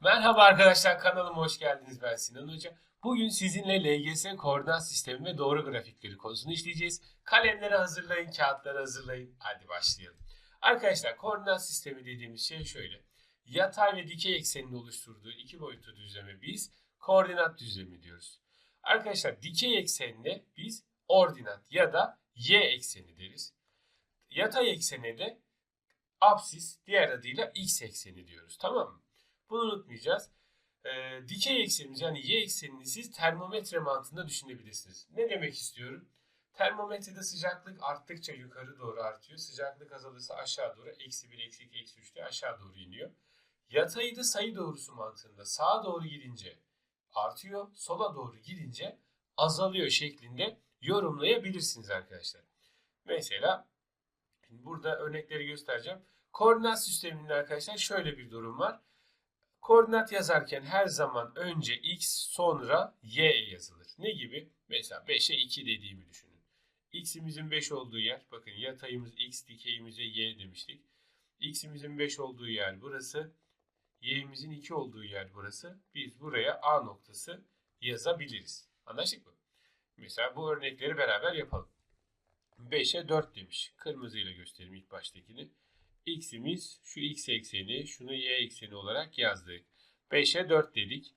Merhaba arkadaşlar kanalıma hoş geldiniz ben Sinan Hoca. Bugün sizinle LGS koordinat sistemi ve doğru grafikleri konusunu işleyeceğiz. Kalemleri hazırlayın, kağıtları hazırlayın. Hadi başlayalım. Arkadaşlar koordinat sistemi dediğimiz şey şöyle. Yatay ve dikey eksenin oluşturduğu iki boyutlu düzleme biz koordinat düzlemi diyoruz. Arkadaşlar dikey eksenine biz ordinat ya da y ekseni deriz. Yatay eksene de apsis diğer adıyla x ekseni diyoruz tamam mı? Bunu unutmayacağız. Ee, dikey eksenimiz yani y eksenini siz termometre mantığında düşünebilirsiniz. Ne demek istiyorum? Termometrede sıcaklık arttıkça yukarı doğru artıyor. Sıcaklık azalırsa aşağı doğru eksi 1, eksi 2, eksi 3 diye aşağı doğru iniyor. Yatayı da sayı doğrusu mantığında sağa doğru gidince artıyor, sola doğru gidince azalıyor şeklinde yorumlayabilirsiniz arkadaşlar. Mesela burada örnekleri göstereceğim. Koordinat sisteminde arkadaşlar şöyle bir durum var. Koordinat yazarken her zaman önce x sonra y yazılır. Ne gibi? Mesela 5'e 2 dediğimi düşünün. x'imizin 5 olduğu yer, bakın yatayımız x, dikeyimize y demiştik. x'imizin 5 olduğu yer burası. y'imizin 2 olduğu yer burası. Biz buraya a noktası yazabiliriz. Anlaştık mı? Mesela bu örnekleri beraber yapalım. 5'e 4 demiş. Kırmızıyla göstereyim ilk baştakini x'imiz şu x ekseni, şunu y ekseni olarak yazdık. 5'e 4 dedik.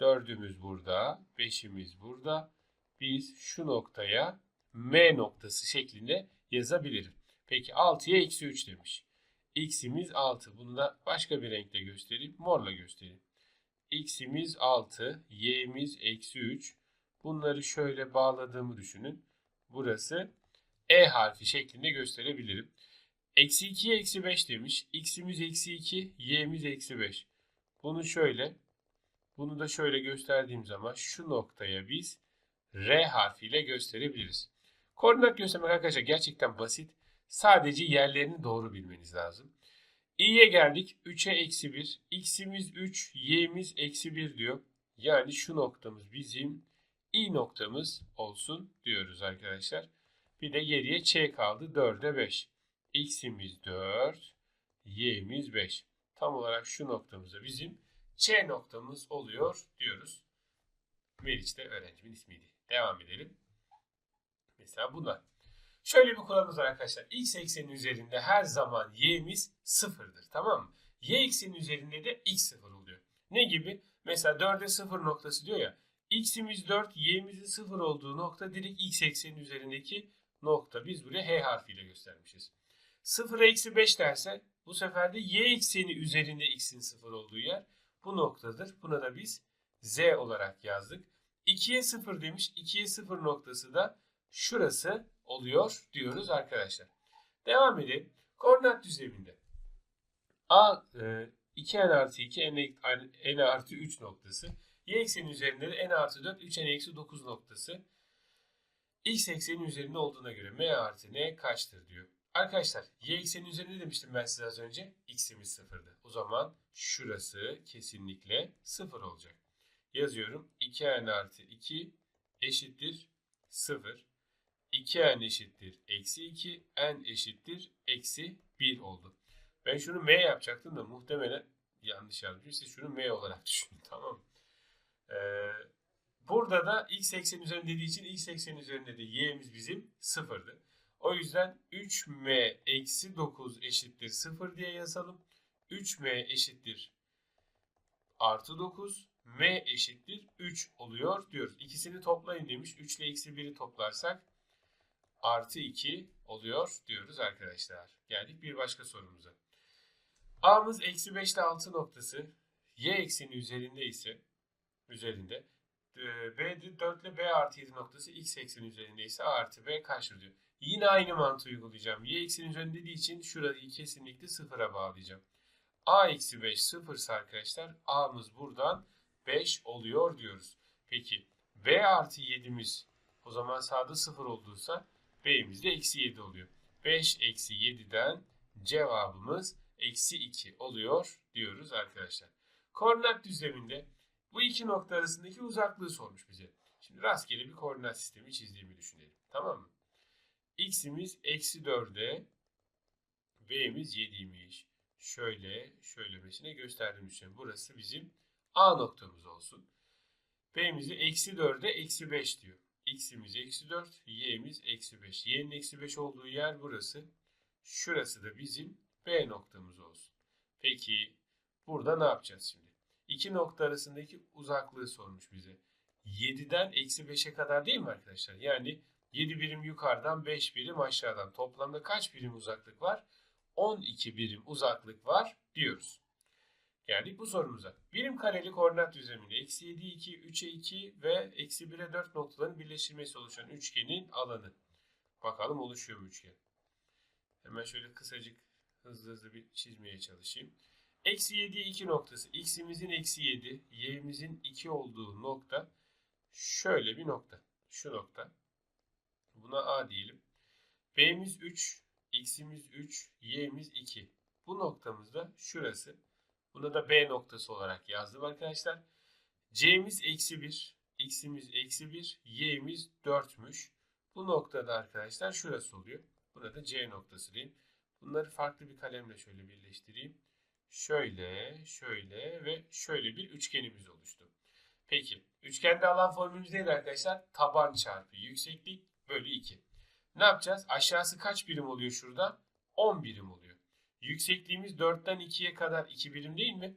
4'ümüz burada, 5'imiz burada. Biz şu noktaya m noktası şeklinde yazabilirim. Peki 6'ya eksi 3 demiş. x'imiz 6. Bunu da başka bir renkle göstereyim. Morla göstereyim. x'imiz 6, y'imiz eksi 3. Bunları şöyle bağladığımı düşünün. Burası e harfi şeklinde gösterebilirim. Eksi 2'ye eksi 5 demiş. X'imiz eksi 2, y'miz eksi 5. Bunu şöyle, bunu da şöyle gösterdiğim zaman şu noktaya biz R harfiyle gösterebiliriz. Koordinat göstermek arkadaşlar gerçekten basit. Sadece yerlerini doğru bilmeniz lazım. i'ye geldik. 3'e eksi 1. X'imiz 3, y'miz eksi 1 diyor. Yani şu noktamız bizim i noktamız olsun diyoruz arkadaşlar. Bir de geriye ç kaldı. 4'e 5 x'imiz 4, y'imiz 5. Tam olarak şu noktamıza bizim Ç noktamız oluyor diyoruz. Meriç de öğrencimin ismiydi. Devam edelim. Mesela bunlar. Şöyle bir kuralımız var arkadaşlar. X eksenin üzerinde her zaman y'miz sıfırdır. Tamam mı? Y eksenin üzerinde de x sıfır oluyor. Ne gibi? Mesela 4'e 0 noktası diyor ya. X'imiz 4, y'imizin 0 olduğu nokta direkt x eksenin üzerindeki nokta. Biz buraya h harfiyle göstermişiz. 0 eksi 5 derse bu sefer de y ekseni üzerinde x'in 0 olduğu yer bu noktadır. Buna da biz z olarak yazdık. 2'ye 0 demiş. 2'ye 0 noktası da şurası oluyor diyoruz arkadaşlar. Devam edelim. Koordinat düzleminde. A e, 2n artı 2 n, n artı 3 noktası. Y ekseni üzerinde de n artı 4 3 n eksi 9 noktası. X eksenin üzerinde olduğuna göre m artı n kaçtır diyor. Arkadaşlar y eksenin üzerinde demiştim ben size az önce. X'imiz sıfırdı. O zaman şurası kesinlikle sıfır olacak. Yazıyorum. 2n artı 2 eşittir 0. 2n eşittir eksi 2. n eşittir eksi 1 oldu. Ben şunu m yapacaktım da muhtemelen yanlış yazmışım. Siz şunu m olarak düşünün tamam mı? Ee, burada da x eksenin üzerinde dediği için x eksenin üzerinde de y'miz bizim sıfırdı. O yüzden 3m eksi 9 eşittir 0 diye yazalım. 3m eşittir artı 9. m eşittir 3 oluyor diyoruz. İkisini toplayın demiş. 3 ile eksi 1'i toplarsak artı 2 oluyor diyoruz arkadaşlar. Geldik bir başka sorumuza. A'mız eksi 5 ile 6 noktası. Y ekseni üzerinde ise üzerinde. B'de 4 ile B artı 7 noktası x ekseni üzerinde ise artı B kaçtır diyor. Yine aynı mantığı uygulayacağım. Y eksenin üzerinde dediği için şurayı kesinlikle sıfıra bağlayacağım. A eksi 5 sıfırsa arkadaşlar A'mız buradan 5 oluyor diyoruz. Peki B artı 7'miz o zaman sağda sıfır olduysa B'miz de eksi 7 oluyor. 5 eksi 7'den cevabımız eksi 2 oluyor diyoruz arkadaşlar. Koordinat düzleminde bu iki nokta arasındaki uzaklığı sormuş bize. Şimdi rastgele bir koordinat sistemi çizdiğimi düşünelim. Tamam mı? X'imiz eksi 4'e b'miz 7'ymiş. şöyle şöylemesine gösterdiğim için burası bizim A noktamız olsun. B'mizi eksi 4'e eksi 5 diyor. X'imiz eksi 4, Y'miz eksi 5. Y'nin eksi 5 olduğu yer burası. Şurası da bizim B noktamız olsun. Peki burada ne yapacağız şimdi? İki nokta arasındaki uzaklığı sormuş bize. 7'den eksi 5'e kadar değil mi arkadaşlar? Yani 7 birim yukarıdan 5 birim aşağıdan. Toplamda kaç birim uzaklık var? 12 birim uzaklık var diyoruz. Geldik bu sorumuza. Birim kareli koordinat düzleminde eksi 7, 2, 3'e 2 ve eksi 1'e 4 noktaların birleştirmesi oluşan üçgenin alanı. Bakalım oluşuyor mu üçgen? Hemen şöyle kısacık hızlı hızlı bir çizmeye çalışayım. Eksi 7, 2 noktası. X'imizin eksi 7, Y'imizin 2 olduğu nokta şöyle bir nokta. Şu nokta. Buna A diyelim. B'miz 3, X'imiz 3, Y'miz 2. Bu noktamızda şurası. Buna da B noktası olarak yazdım arkadaşlar. C'miz eksi 1, X'imiz eksi 1, Y'miz 4'müş. Bu noktada arkadaşlar şurası oluyor. Buna da C noktası diyeyim. Bunları farklı bir kalemle şöyle birleştireyim. Şöyle, şöyle ve şöyle bir üçgenimiz oluştu. Peki, üçgende alan formülümüz neydi arkadaşlar? Taban çarpı yükseklik bölü 2. Ne yapacağız? Aşağısı kaç birim oluyor şurada? 10 birim oluyor. Yüksekliğimiz 4'ten 2'ye kadar 2 birim değil mi?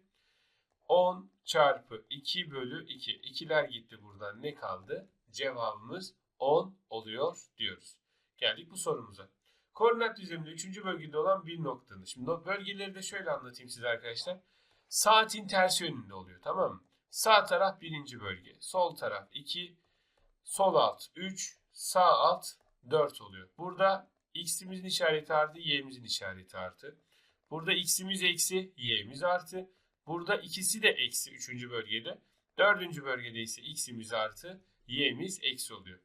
10 çarpı 2 bölü 2. İkiler gitti buradan. Ne kaldı? Cevabımız 10 oluyor diyoruz. Geldik bu sorumuza. Koordinat düzleminde 3. bölgede olan bir noktanın. Şimdi bölgeleri de şöyle anlatayım size arkadaşlar. Saatin tersi yönünde oluyor tamam mı? Sağ taraf birinci bölge. Sol taraf 2. Sol alt 3. Sağ alt 4 oluyor. Burada x'imizin işareti artı, y'imizin işareti artı. Burada x'imiz eksi, y'imiz artı. Burada ikisi de eksi 3. bölgede. 4. bölgede ise x'imiz artı, y'imiz eksi oluyor.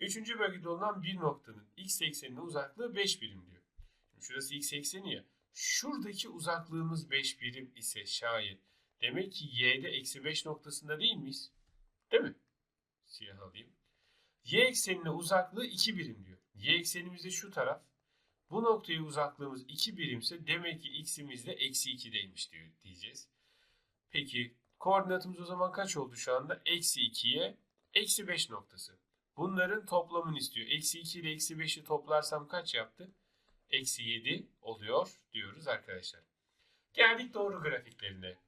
Üçüncü bölgede olan bir noktanın x eksenine uzaklığı 5 birim diyor. Şimdi şurası x ekseni ya. Şuradaki uzaklığımız 5 birim ise şayet. Demek ki y'de eksi 5 noktasında değil miyiz? Değil mi? Siyah alayım. Y eksenine uzaklığı 2 birim diyor. Y eksenimiz de şu taraf. Bu noktaya uzaklığımız 2 birimse demek ki x'imiz de eksi 2'deymiş diyor diyeceğiz. Peki koordinatımız o zaman kaç oldu şu anda? Eksi 2'ye eksi 5 noktası. Bunların toplamını istiyor. Eksi 2 ile eksi 5'i toplarsam kaç yaptı? Eksi 7 oluyor diyoruz arkadaşlar. Geldik doğru grafiklerine.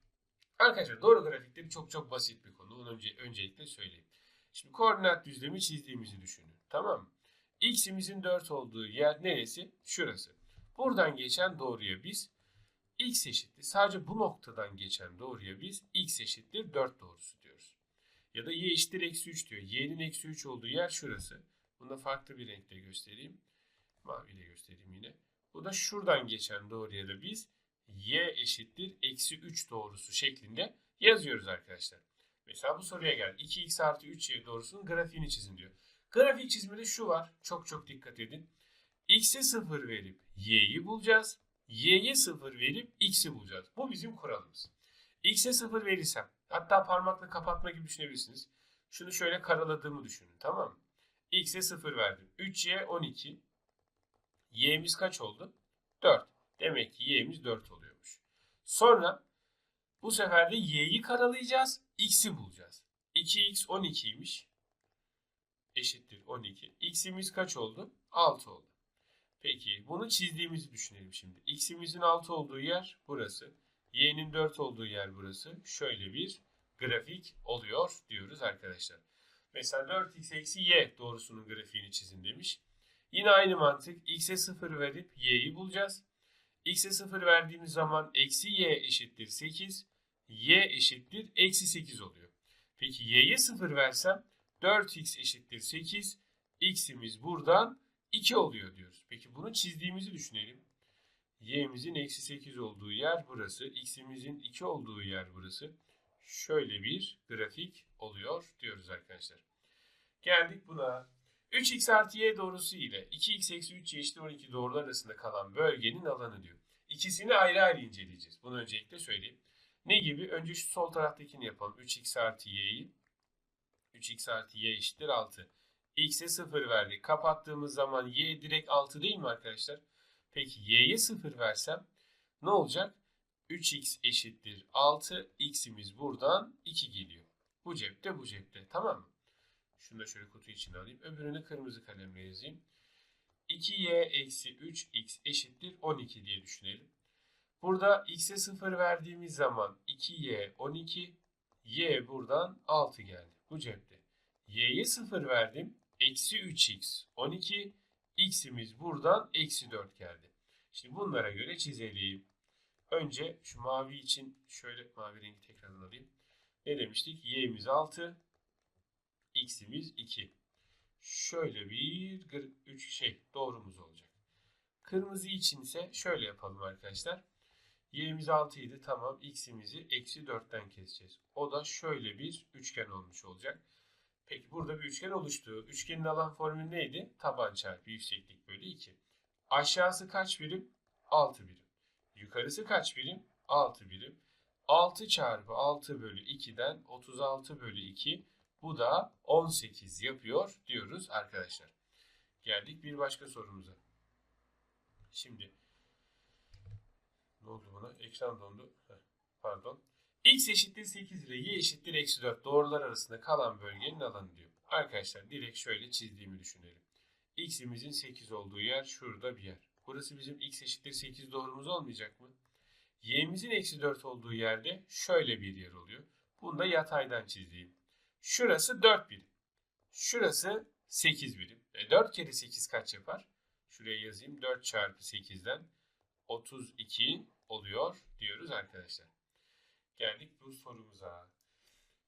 Arkadaşlar doğru grafikleri çok çok basit bir konu. Onu önce, öncelikle söyleyeyim. Şimdi koordinat düzlemi çizdiğimizi düşünün. Tamam mı? X'imizin 4 olduğu yer neresi? Şurası. Buradan geçen doğruya biz x eşittir. Sadece bu noktadan geçen doğruya biz x eşittir 4 doğrusu diyoruz. Ya da y eşittir eksi 3 diyor. y'nin eksi 3 olduğu yer şurası. Bunu da farklı bir renkle göstereyim. Maviyle göstereyim yine. Bu da şuradan geçen doğruya da biz y eşittir eksi 3 doğrusu şeklinde yazıyoruz arkadaşlar. Mesela bu soruya geldi. 2x artı 3y doğrusunun grafiğini çizin diyor. Grafik çizmede şu var. Çok çok dikkat edin. x'e 0 verip y'yi bulacağız. y'ye 0 verip x'i bulacağız. Bu bizim kuralımız. x'e 0 verirsem hatta parmakla kapatma gibi düşünebilirsiniz. Şunu şöyle karaladığımı düşünün tamam mı? x'e 0 verdim. 3y 12. y'miz kaç oldu? 4. Demek ki y'miz 4 oluyormuş. Sonra bu sefer de y'yi karalayacağız. X'i bulacağız. 2x 12'ymiş. Eşittir 12. x'imiz kaç oldu? 6 oldu. Peki bunu çizdiğimizi düşünelim şimdi. x'imizin 6 olduğu yer burası. y'nin 4 olduğu yer burası. Şöyle bir grafik oluyor diyoruz arkadaşlar. Mesela 4x eksi y doğrusunun grafiğini çizin demiş. Yine aynı mantık. x'e 0 verip y'yi bulacağız. x'e 0 verdiğimiz zaman eksi y eşittir 8. y eşittir eksi 8 oluyor. Peki y'ye 0 versem 4x eşittir 8. x'imiz buradan 2 oluyor diyoruz. Peki bunu çizdiğimizi düşünelim. y'imizin eksi 8 olduğu yer burası. x'imizin 2 olduğu yer burası. Şöyle bir grafik oluyor diyoruz arkadaşlar. Geldik buna. 3x artı y doğrusu ile 2x eksi 3y eşittir 12 doğrular arasında kalan bölgenin alanı diyor. İkisini ayrı ayrı inceleyeceğiz. Bunu öncelikle söyleyeyim. Ne gibi? Önce şu sol taraftakini yapalım. 3x artı y'yi. 3x artı y eşittir 6. x'e 0 verdik. Kapattığımız zaman y direkt 6 değil mi arkadaşlar? Peki y'ye 0 versem ne olacak? 3x eşittir 6. x'imiz buradan 2 geliyor. Bu cepte bu cepte. Tamam mı? Şunu da şöyle kutu içine alayım. Öbürünü kırmızı kalemle yazayım. 2y eksi 3x eşittir 12 diye düşünelim. Burada x'e 0 verdiğimiz zaman 2y 12, y buradan 6 geldi. Bu cepte. y'ye 0 verdim. Eksi 3x 12, x'imiz buradan eksi 4 geldi. Şimdi bunlara göre çizelim. Önce şu mavi için şöyle mavi rengi tekrardan alayım. Ne demiştik? y'miz 6, x'imiz 2. Şöyle bir 3 şey doğrumuz olacak. Kırmızı için ise şöyle yapalım arkadaşlar. Y'miz 6 idi. Tamam. X'imizi eksi 4'ten keseceğiz. O da şöyle bir üçgen olmuş olacak. Peki burada bir üçgen oluştu. Üçgenin alan formülü neydi? Taban çarpı yükseklik bölü 2. Aşağısı kaç birim? 6 birim. Yukarısı kaç birim? 6 birim. 6 çarpı 6 bölü 2'den 36 bölü 2 bu da 18 yapıyor diyoruz arkadaşlar. Geldik bir başka sorumuza. Şimdi ne oldu buna? Ekran dondu. Heh, pardon. X eşittir 8 ile Y eşittir eksi 4 doğrular arasında kalan bölgenin alanı diyor. Arkadaşlar direkt şöyle çizdiğimi düşünelim. X'imizin 8 olduğu yer şurada bir yer. Burası bizim X eşittir 8 doğrumuz olmayacak mı? Y'imizin eksi 4 olduğu yerde şöyle bir yer oluyor. Bunu da yataydan çizeyim. Şurası 4 birim. Şurası 8 birim. E 4 kere 8 kaç yapar? Şuraya yazayım. 4 çarpı 8'den 32 oluyor diyoruz arkadaşlar. Geldik bu sorumuza.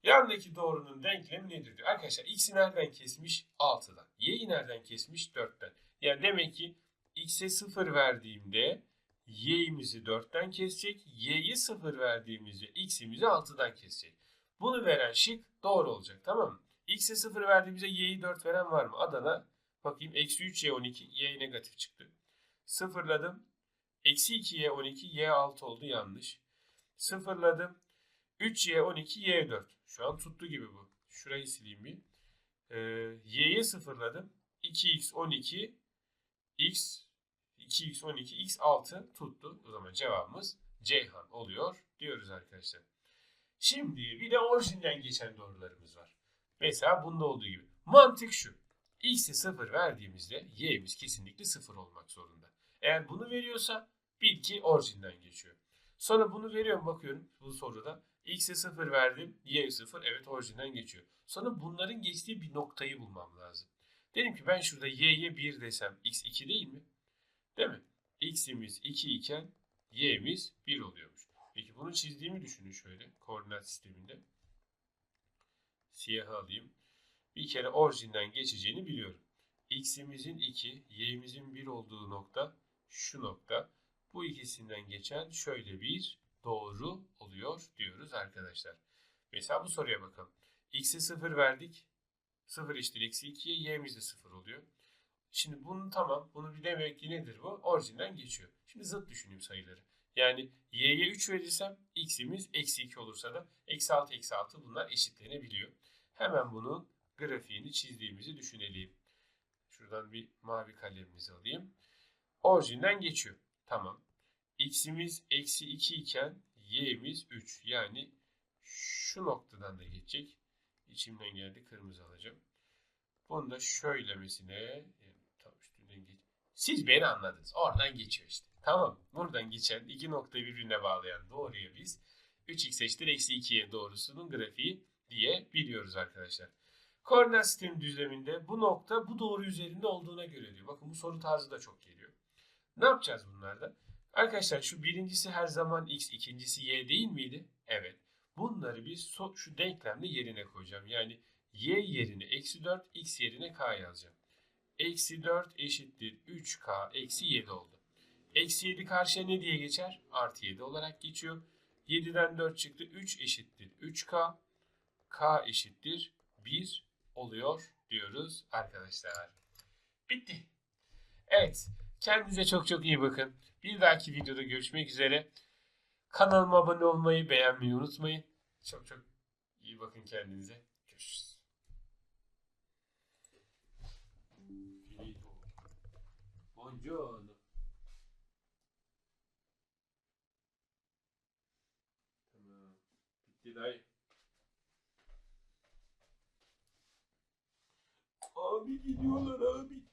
Yandaki doğrunun denklemi nedir diyor. Arkadaşlar x'i nereden kesmiş? 6'dan. Y'yi nereden kesmiş? 4'ten. Yani demek ki x'e 0 verdiğimde y'imizi 4'ten kesecek. Y'ye 0 verdiğimizde x'imizi 6'dan kesecek. Bunu veren şık doğru olacak tamam mı? X'e 0 verdiğimizde y'yi 4 veren var mı? Adana bakayım eksi 3y 12 y negatif çıktı. Sıfırladım. Eksi 2y 12 y 6 oldu yanlış. Sıfırladım. 3y 12 y 4. Şu an tuttu gibi bu. Şurayı sileyim bir. Ee, y'ye sıfırladım. 2x 12 x 2x 12 x 6 tuttu. O zaman cevabımız Ceyhan oluyor diyoruz arkadaşlar. Şimdi bir de orijinden geçen doğrularımız var. Mesela bunda olduğu gibi. Mantık şu. X'e 0 verdiğimizde y'miz kesinlikle 0 olmak zorunda. Eğer bunu veriyorsa bil ki orijinden geçiyor. Sonra bunu veriyorum bakıyorum bu soruda. X'e 0 verdim. Y 0. Evet orijinden geçiyor. Sonra bunların geçtiği bir noktayı bulmam lazım. Dedim ki ben şurada y'ye 1 desem x 2 değil mi? Değil mi? x'imiz 2 iken y'miz 1 oluyormuş. Peki bunu çizdiğimi düşünün şöyle koordinat sisteminde. Siyahı alayım. Bir kere orijinden geçeceğini biliyorum. x'imizin 2, y'imizin 1 olduğu nokta şu nokta. Bu ikisinden geçen şöyle bir doğru oluyor diyoruz arkadaşlar. Mesela bu soruya bakalım. x'e 0 verdik. 0 eşittir eksi 2'ye y'miz de 0 oluyor. Şimdi bunu tamam. Bunu bir demek ki nedir bu? Orijinden geçiyor. Şimdi zıt düşüneyim sayıları. Yani y'ye 3 verirsem x'imiz eksi 2 olursa da eksi 6 eksi 6 bunlar eşitlenebiliyor. Hemen bunun grafiğini çizdiğimizi düşünelim. Şuradan bir mavi kalemimizi alayım. Orijinden geçiyor. Tamam. X'imiz eksi 2 iken y'miz 3. Yani şu noktadan da geçecek. İçimden geldi kırmızı alacağım. Bunu da şöylemesine yani üstünden geç. Siz beni anladınız. Oradan geçiyor işte. Tamam. Buradan geçen iki noktayı birbirine bağlayan doğruya biz 3x eşittir eksi 2'ye doğrusunun grafiği diye biliyoruz arkadaşlar. Koordinat sistemi düzleminde bu nokta bu doğru üzerinde olduğuna göre diyor. Bakın bu soru tarzı da çok geliyor. Ne yapacağız bunlarda? Arkadaşlar şu birincisi her zaman x, ikincisi y değil miydi? Evet. Bunları biz şu denklemle yerine koyacağım. Yani y yerine eksi 4, x yerine k yazacağım. Eksi 4 eşittir 3k eksi 7 oldu. Eksi 7 karşıya ne diye geçer? Artı 7 olarak geçiyor. 7'den 4 çıktı. 3 eşittir 3k. k eşittir 1 oluyor diyoruz arkadaşlar. Bitti. Evet. Kendinize çok çok iyi bakın. Bir dahaki videoda görüşmek üzere. Kanalıma abone olmayı, beğenmeyi unutmayın. Çok çok iyi bakın kendinize. Görüşürüz. Buongiorno. Bitti dayı. Abi gidiyorlar abi.